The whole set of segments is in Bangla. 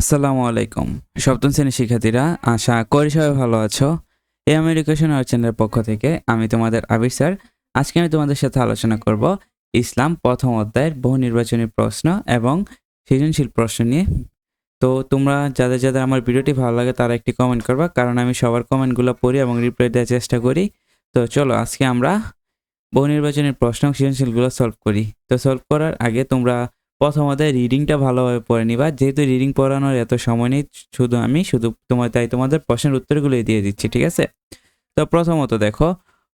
আসসালামু আলাইকুম। সপ্তম শ্রেণির শিক্ষার্থীরা, আশা করি সবাই ভালো আছো। এ আমার এডুকেশন আর চ্যানেলের পক্ষ থেকে আমি তোমাদের আবির স্যার। আজকে আমি তোমাদের সাথে আলোচনা করব ইসলাম প্রথম অধ্যায়ের বহু নির্বাচনী প্রশ্ন এবং সৃজনশীল প্রশ্ন নিয়ে। তো তোমরা, যাদের যাদের আমার ভিডিওটি ভালো লাগে, তারা একটি কমেন্ট করবা, কারণ আমি সবার কমেন্টগুলো পড়ি এবং রিপ্লাই দেওয়ার চেষ্টা করি। তো চলো, আজকে আমরা বহু নির্বাচনের প্রশ্ন সৃজনশীলগুলো সলভ করি। তো সলভ করার আগে তোমরা প্রথমত রিডিংটা ভালোভাবে পড়ে নিবা। যেহেতু রিডিং পড়ানোর এত সময় নেই, শুধু আমি, শুধু তোমার, তাই তোমাদের প্রশ্নের উত্তরগুলোই দিয়ে দিচ্ছি, ঠিক আছে? তো প্রথমত দেখো,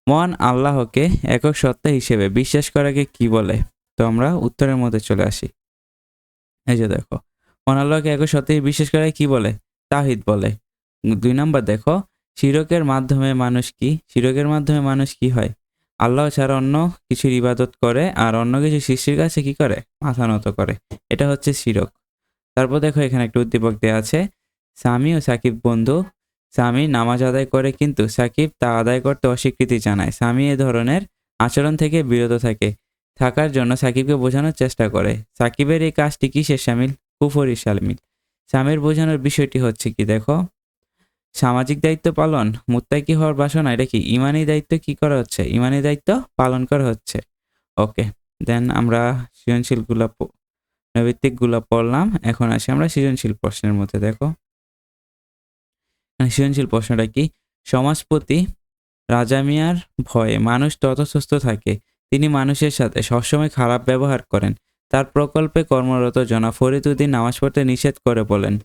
মহান আল্লাহকে একক সত্তা হিসেবে বিশ্বাস করাকে কি বলে? তো আমরা উত্তরের মধ্যে চলে আসি। এই যে দেখো, মহান আল্লাহকে একক সত্তা বিশ্বাস করাকে কি বলে? তাহিদ বলে। দুই নম্বর দেখো, শিরকের মাধ্যমে মানুষ কি? শিরকের মাধ্যমে মানুষ কি হয়? আল্লাহ ছাড়া অন্য কিছুর ইবাদত করে আর অন্য কিছু সৃষ্টির কাছে কি করে? মাথা নত করে। এটা হচ্ছে শিরক। তারপর দেখো এখানে একটা উদ্দীপক দেওয়া আছে, স্বামী ও সাকিব বন্ধু, স্বামী নামাজ আদায় করে কিন্তু সাকিব তা আদায় করতে অস্বীকৃতি জানায়। স্বামী এ ধরনের আচরণ থেকে বিরত থাকে, থাকার জন্য সাকিবকে বোঝানোর চেষ্টা করে। সাকিবের এই কাজটি কিসের সামিল? কুফরি সামিল। স্বামীর বোঝানোর বিষয়টি হচ্ছে কি দেখো সামাজিক দায়িত্ব পালন, মুত্তাকি হওয়ার বাসনা, এটা কি ইমানি দায়িত্ব কি করা হচ্ছে? ইমানি দায়িত্ব পালন করা হচ্ছে। ওকে, দেন আমরা সৃজনশীলগুলো নৈবিত্তিকগুলো পড়লাম, এখন আসি আমরা সৃজনশীল প্রশ্নের মধ্যে, দেখো। সৃজনশীল প্রশ্নটা কি? সমাজপতি রাজা মিয়ার ভয়ে মানুষ ততস্থ থাকে, তিনি মানুষের সাথে সবসময় খারাপ ব্যবহার করেন, তার প্রকল্পে কর্মরত জনা ফরিদুদ্দিন নামাজ পড়তে নিষেধ করে বলেন,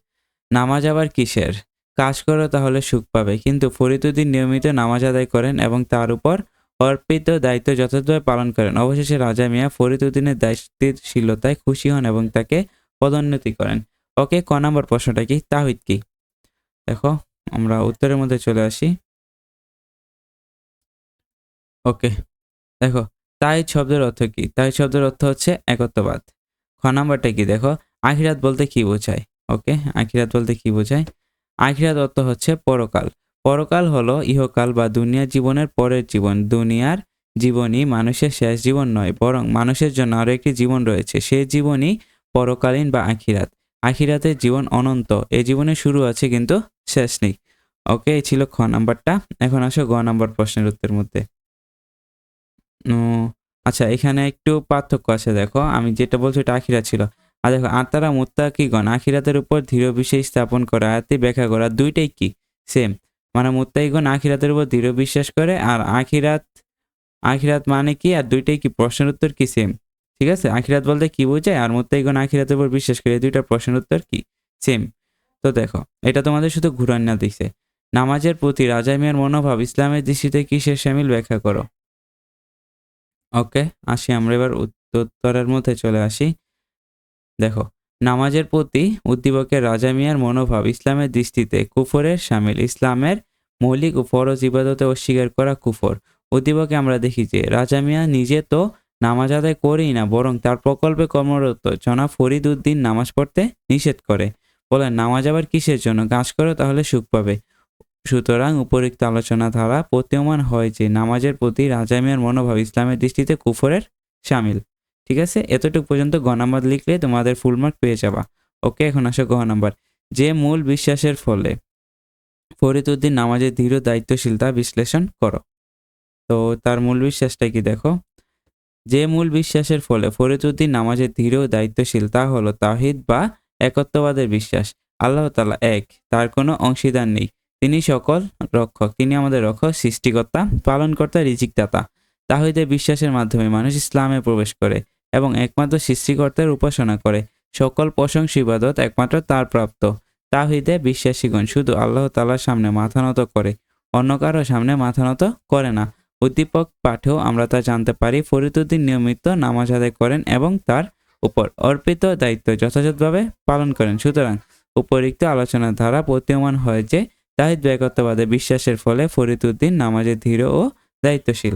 নামাজ আবার কিসের? কাজ করো তাহলে সুখ পাবে। কিন্তু ফরিদুদ্দিন নিয়মিত নামাজ আদায় করেন এবং তার উপর অর্পিত দায়িত্ব যথাযথভাবে পালন করেন। অবশেষে রাজা মিয়া ফরিদুদ্দিনের দায়িত্বশীলতায় খুশি হন এবং তাকে পদোন্নতি করেন। ওকে ক নম্বর প্রশ্নটা কি? তাহিদ কি? দেখো, আমরা উত্তরের মধ্যে চলে আসি। ওকে, দেখো তাই শব্দের অর্থ কি? তাই শব্দের অর্থ হচ্ছে একত্ববাদ। খ নাম্বারটা কি? দেখো, আখিরাত বলতে কি বোঝায়? ওকে, আখিরাত বলতে কি বোঝায়? আখিরাত অর্থ হচ্ছে পরকাল। পরকাল হলো ইহকাল বা দুনিয়ার জীবনের পরের জীবন। দুনিয়ার জীবনই মানুষের শেষ জীবন নয়, বরং মানুষের জন্য আরও একটি জীবন রয়েছে। সেই জীবনই পরকালীন বা আখিরাত। আখিরাতের জীবন অনন্ত। এই জীবনে শুরু আছে কিন্তু শেষ নেই। ওকে এই ছিল খ নাম্বারটা। এখন আসো গ নাম্বার প্রশ্নের উত্তরের মধ্যে। আচ্ছা এখানে একটু পার্থক্য আছে, দেখো। আমি যেটা বলছি এটা আখিরাত ছিল। আর দেখো, আত্মারা মুত্তাকিগণ আখিরাতের উপর দৃঢ় বিশ্বাস স্থাপন করা আয়াতে ব্যাখ্যা করা। দুইটাই কি? সেম মানে মুত্তাকিগণ আখিরাতের উপর দৃঢ় বিশ্বাস করে, আর আখিরাত আখিরাত মানে কি? আর দুইটাই কি? প্রশ্নের উত্তর কি? সেম ঠিক আছে? আখিরাত বলতে কি বোঝায়? আর মুত্তাকিগণ আখিরাতের উপর বিশ্বাস করে দুইটা প্রশ্নের উত্তর কি? সেম তো দেখো, এটা তোমাদের শুধু ঘুরান না দিছে। নামাজের প্রতি রাজা মিয়ার মনোভাব ইসলামের দৃষ্টিতে কিসের সামিল ব্যাখ্যা করো? ওকে আসি আমরা এবার উত্তরের মধ্যে চলে আসি। দেখো, নামাজের প্রতি উদ্দীপকের রাজা মিয়ার মনোভাব ইসলামের দৃষ্টিতে কুফরের সামিল। ইসলামের মৌলিক ও ফরজ ইবাদতে অস্বীকার করা কুফর। উদ্দীপকে আমরা দেখি যে, রাজা মিয়া নিজে তো নামাজ আদায় করেই না, বরং তার প্রকল্পে কর্মরত জনাব ফরিদ উদ্দিন নামাজ পড়তে নিষেধ করে। বলেন নামাজ আবার কিসের জন্য? কাজ করো তাহলে সুখ পাবে। সুতরাং উপরিক্ত আলোচনা দ্বারা প্রতীয়মান হয় যে, নামাজের প্রতি রাজা মিয়ার মনোভাব ইসলামের দৃষ্টিতে কুফরের সামিল। ঠিক আছে? এতটুকু পর্যন্ত গ নাম্বার লিখলে তোমাদের ফুল মার্ক পেয়ে যাবা। ওকে এখন আসো গ নাম্বার যে মূল বিশ্বাসের ফলে ফরিদুদ্দিন নামাজের দৃঢ় দায়িত্বশীলতা বিশ্লেষণ করো। তো তার মূল বিশ্বাসটা কি দেখো? যে মূল বিশ্বাসের ফলে ফরিদুদ্দিন নামাজের দৃঢ় দায়িত্বশীল তা হলো তাহিদ বা একত্ববাদের বিশ্বাস। আল্লাহ তালা এক, তার কোনো অংশীদার নেই। তিনি সকল রক্ষক, তিনি আমাদের রক্ষক, সৃষ্টিকর্তা, পালনকর্তা, রিজিকদাতা। তাহিদের বিশ্বাসের মাধ্যমে মানুষ ইসলামে প্রবেশ করে। এবং একমাত্র সৃষ্টিকর্তার উপাসনা করে। সকল প্রশংস ইবাদত একমাত্র তার প্রাপ্ত। তাহিদে বিশ্বাসীগণ শুধু আল্লাহ তালার সামনে মাথা নত করে, অন্য কারও সামনে মাথা নত করে না। উদ্দীপক পাঠেও আমরা তা জানতে পারি ফরিদুদ্দিন নিয়মিত নামাজ আদায় করেন এবং তার উপর অর্পিত দায়িত্ব যথাযথভাবে পালন করেন। সুতরাং উপরিক্ত আলোচনার ধারা প্রতীয়মান হয় যে তাহিদ ব্যক্তিত্ববাদে বিশ্বাসের ফলে ফরিদুদ্দিন নামাজে ধীর ও দায়িত্বশীল।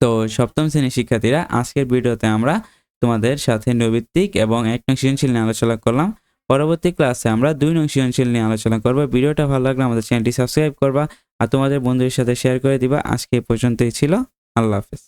তো সপ্তম শ্রেণির শিক্ষার্থীরা, আজকের ভিডিওতে আমরা তোমাদের সাথে নৈবিত্তিক এবং এক নং সৃজনশীল নিয়ে আলোচনা করলাম। পরবর্তী ক্লাসে আমরা দুই নং সৃজনশীল নিয়ে আলোচনা করব। ভিডিওটা ভালো লাগলে আমাদের চ্যানেলটি সাবস্ক্রাইব করবা আর তোমাদের বন্ধুদের সাথে শেয়ার করে দিবা। আজকে পর্যন্তই ছিল। আল্লাহ হাফেজ।